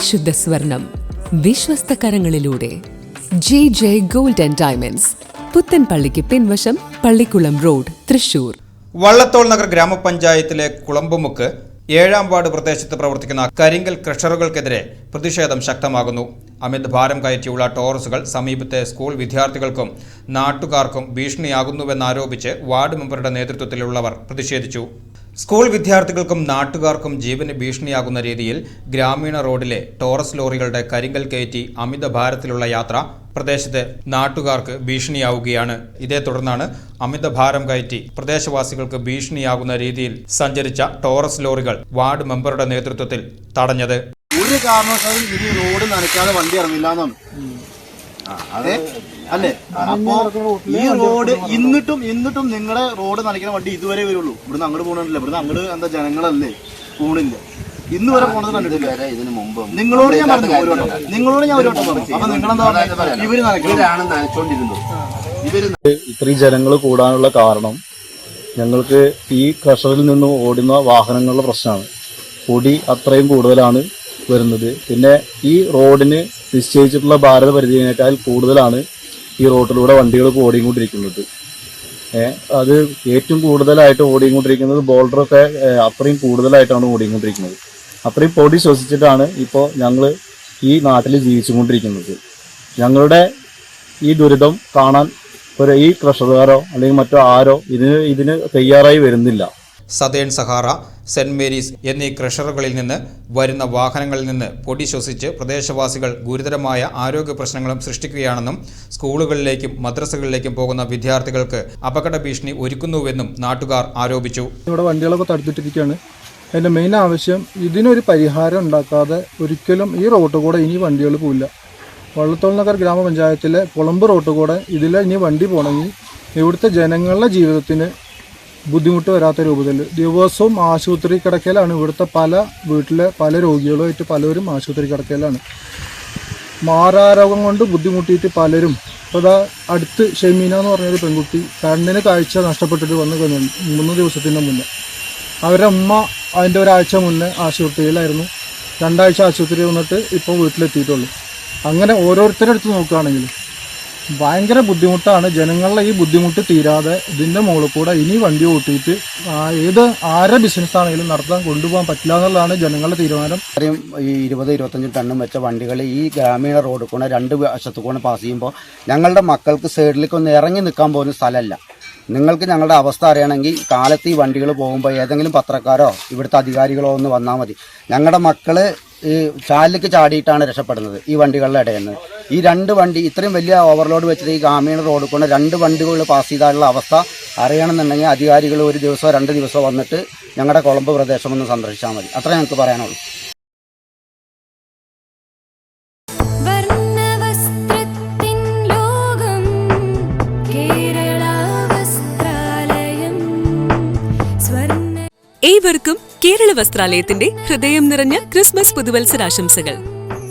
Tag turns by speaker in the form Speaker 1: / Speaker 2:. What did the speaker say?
Speaker 1: പരിശുദ്ധ സ്വർണം വിശ്വസ്ത കരങ്ങളിലൂടെ J J gold and diamonds പുത്തൻപള്ളിക്ക് പിൻവശം പള്ളിക്കുളം റോഡ് തൃശൂർ.
Speaker 2: വള്ളത്തോൾ നഗർ ഗ്രാമപഞ്ചായത്തിലെ കുളമ്പുമുക്ക് ഏഴാം വാർഡ് പ്രദേശത്ത് പ്രവർത്തിക്കുന്ന കരിങ്കൽ ക്രഷറുകൾക്കെതിരെ പ്രതിഷേധം ശക്തമാകുന്നു. അമിത് ഭാരം കയറ്റിയുള്ള ടോറസുകൾ സമീപത്തെ സ്കൂൾ വിദ്യാർത്ഥികൾക്കും നാട്ടുകാർക്കും ഭീഷണിയാകുന്നുവെന്നാരോപിച്ച് വാർഡ് മെമ്പറുടെ നേതൃത്വത്തിലുള്ളവർ പ്രതിഷേധിച്ചു. സ്കൂൾ വിദ്യാർത്ഥികൾക്കും നാട്ടുകാർക്കും ജീവന് ഭീഷണിയാകുന്ന രീതിയിൽ ഗ്രാമീണ റോഡിലെ ടോറസ് ലോറികളുടെ കരിങ്കൽ കയറ്റി അമിത ഭാരത്തിലുള്ള യാത്ര പ്രദേശത്തെ നാട്ടുകാർക്ക് ഭീഷണിയാവുകയാണ്. ഇതേ തുടർന്നാണ് അമിത ഭാരം കയറ്റി പ്രദേശവാസികൾക്ക് ഭീഷണിയാകുന്ന രീതിയിൽ സഞ്ചരിച്ച ടോറസ് ലോറികൾ വാർഡ് മെമ്പറുടെ നേതൃത്വത്തിൽ തടഞ്ഞത്.
Speaker 3: ഒരു കാരണവശാലും ഇനി റോഡ് നനയ്ക്കാതെ വണ്ടി ഇറങ്ങില്ല എന്നാണ്. അല്ലേ? അപ്പോ ഈ റോഡ് ഇന്നിട്ടും ഇന്നിട്ടും നിങ്ങളെ റോഡ് നനയ്ക്കുന്ന വണ്ടി ഇതുവരെ വരുള്ളൂ. ഇവിടുന്ന് അങ്ങോട്ട് പോകണില്ല ഇവിടുന്ന് അങ്ങോട്ട് എന്താ ജനങ്ങളല്ലേ? പോണില്ല. ഇന്ന് വരെ പോണത് കണ്ടിട്ടില്ല.
Speaker 4: ഇതിനു മുമ്പ്
Speaker 3: നിങ്ങളോട് ഞാൻ പറഞ്ഞു നിങ്ങളോട് ഞാൻ ഒരു വട്ടം പറഞ്ഞു. അപ്പൊ നിങ്ങളെന്താ പറയുക ഇവർ നനയ്ക്കണം.
Speaker 4: ഇവരാണ് നനച്ചോണ്ടിരുന്നത്. ഇവർ
Speaker 5: ഇത്രയും ജനങ്ങൾ കൂടാനുള്ള കാരണം ഞങ്ങൾക്ക് ഈ ക്രഷറിൽ നിന്ന് ഓടുന്ന വാഹനങ്ങളുടെ പ്രശ്നമാണ്. പൊടി അത്രയും കൂടുതലാണ് വരുന്നത്. പിന്നെ ഈ റോഡിന് നിശ്ചയിച്ചിട്ടുള്ള ഭാരത പരിധിയേക്കാൾ കൂടുതലാണ് ഈ റോട്ടിലൂടെ വണ്ടികൾ ഓടിക്കൊണ്ടിരിക്കുന്നത്. അത് ഏറ്റവും കൂടുതലായിട്ട് ഓടിക്കൊണ്ടിരിക്കുന്നത് ബോൾഡറൊക്കെ ഏഹ്, അത്രയും കൂടുതലായിട്ടാണ് ഓടിക്കൊണ്ടിരിക്കുന്നത്. അത്രയും പൊടി ശ്വസിച്ചിട്ടാണ് ഇപ്പോൾ ഞങ്ങൾ ഈ നാട്ടിൽ ജീവിച്ചുകൊണ്ടിരിക്കുന്നത്. ഞങ്ങളുടെ ഈ ദുരിതം കാണാൻ ഒരു ഈ ക്രഷറുകാരോ അല്ലെങ്കിൽ മറ്റോ ആരോ ഇതിന് ഇതിന് തയ്യാറായി വരുന്നില്ല.
Speaker 2: സതേൺ സഹാറ സെന്റ് മേരീസ് എന്നീ ക്രഷറുകളിൽ നിന്ന് വരുന്ന വാഹനങ്ങളിൽ നിന്ന് പൊടി ശ്വസിച്ച് പ്രദേശവാസികൾ ഗുരുതരമായ ആരോഗ്യ പ്രശ്നങ്ങളും സൃഷ്ടിക്കുകയാണെന്നും സ്കൂളുകളിലേക്കും മദ്രസകളിലേക്കും പോകുന്ന വിദ്യാർത്ഥികൾക്ക് അപകട ഭീഷണി ഒരുക്കുന്നുവെന്നും നാട്ടുകാർ ആരോപിച്ചു.
Speaker 6: ഇവിടെ വണ്ടികളൊക്കെ തടുത്തിട്ടിരിക്കുകയാണ്. അതിന്റെ മെയിൻ ആവശ്യം ഇതിനൊരു പരിഹാരം ഉണ്ടാക്കാതെ ഒരിക്കലും ഈ റോട്ട് കൂടെ ഇനി വണ്ടികൾ പോവില്ല. വള്ളത്തോൾ നഗർ ഗ്രാമപഞ്ചായത്തിലെ കുളമ്പ് റോട്ട് കൂടെ ഇതിലെ ഇനി വണ്ടി പോകണമെങ്കിൽ ഇവിടുത്തെ ജനങ്ങളുടെ ജീവിതത്തിന് ബുദ്ധിമുട്ട് വരാത്ത രൂപത്തിൽ. ദിവസവും ആശുപത്രി കിടക്കയിലാണ്. ഇവിടുത്തെ പല വീട്ടിലെ പല രോഗികളുമായിട്ട് പലരും ആശുപത്രി കിടക്കയിലാണ്. മാറാരോഗം കൊണ്ട് ബുദ്ധിമുട്ടിയിട്ട് പലരും. ഇപ്പോൾ ഇതാ അടുത്ത് ഷെമീന എന്ന് പറഞ്ഞൊരു പെൺകുട്ടി കണ്ണിന് കാഴ്ച നഷ്ടപ്പെട്ടിട്ട് വന്നു കഴിഞ്ഞു മൂന്ന് ദിവസത്തിന് മുന്നേ. അവരുടെ ഉമ്മ അതിന്റെ ഒരാഴ്ച മുന്നേ ആശുപത്രിയിലായിരുന്നു. രണ്ടാഴ്ച ആശുപത്രി വന്നിട്ട് ഇപ്പോൾ വീട്ടിലെത്തിയിട്ടുള്ളൂ. അങ്ങനെ ഓരോരുത്തരുടെ അടുത്ത് നോക്കുകയാണെങ്കിൽ ഭയങ്കര ബുദ്ധിമുട്ടാണ്. ജനങ്ങളുടെ ഈ ബുദ്ധിമുട്ട് തീരാതെ ഇതിന്റെ മുകളിൽ കൂടെ ഇനി വണ്ടി ഓട്ടിയിട്ട് ഏത് ആരെ ബിസിനസ് ആണെങ്കിലും നടത്താൻ കൊണ്ടുപോകാൻ പറ്റില്ല എന്നുള്ളതാണ് ജനങ്ങളുടെ തീരുമാനം.
Speaker 4: ഇത്രയും ഈ ഇരുപത് ഇരുപത്തഞ്ച് ടണ്ണും വെച്ച വണ്ടികൾ ഈ ഗ്രാമീണ റോഡ് കൂടെ രണ്ട് വശത്തു കൂടെ പാസ് ചെയ്യുമ്പോൾ ഞങ്ങളുടെ മക്കൾക്ക് സൈഡിലേക്ക് ഒന്ന് ഇറങ്ങി നിൽക്കാൻ പോകുന്ന സ്ഥലമല്ല. നിങ്ങൾക്ക് ഞങ്ങളുടെ അവസ്ഥ അറിയണമെങ്കിൽ കാലത്ത് ഈ വണ്ടികൾ പോകുമ്പോൾ ഏതെങ്കിലും പത്രക്കാരോ ഇവിടുത്തെ അധികാരികളോ ഒന്ന് വന്നാൽ മതി. ഞങ്ങളുടെ മക്കൾ ഈ ചാലിലേക്ക് ചാടിയിട്ടാണ് രക്ഷപ്പെടുന്നത് ഈ വണ്ടികളുടെ ഇടയിൽ നിന്ന്. ഈ രണ്ട് വണ്ടി ഇത്രയും വലിയ ഓവർലോഡ് വെച്ചിട്ട് ഈ ഗ്രാമീണ റോഡ് കൊണ്ട് രണ്ട് വണ്ടികൾ പാസ് ചെയ്താലുള്ള അവസ്ഥ അറിയണമെന്നുണ്ടെങ്കിൽ അധികാരികൾ ഒരു ദിവസമോ രണ്ട് ദിവസമോ വന്നിട്ട് ഞങ്ങളുടെ കൊളമ്പ് പ്രദേശം ഒന്ന് സന്ദർശിച്ചാൽ മതി. അത്രേ ഞങ്ങൾക്ക് പറയാനുള്ളൂ.
Speaker 7: വർണവസ്ത്രത്തിൻ ലോകം കേരള വസ്ത്രാലയം സ്വർണ
Speaker 1: ഏവർക്കും കേരള വസ്ത്രാലയത്തിന്റെ ഹൃദയം നിറഞ്ഞ ക്രിസ്മസ് പുതുവത്സരാശംസകൾ.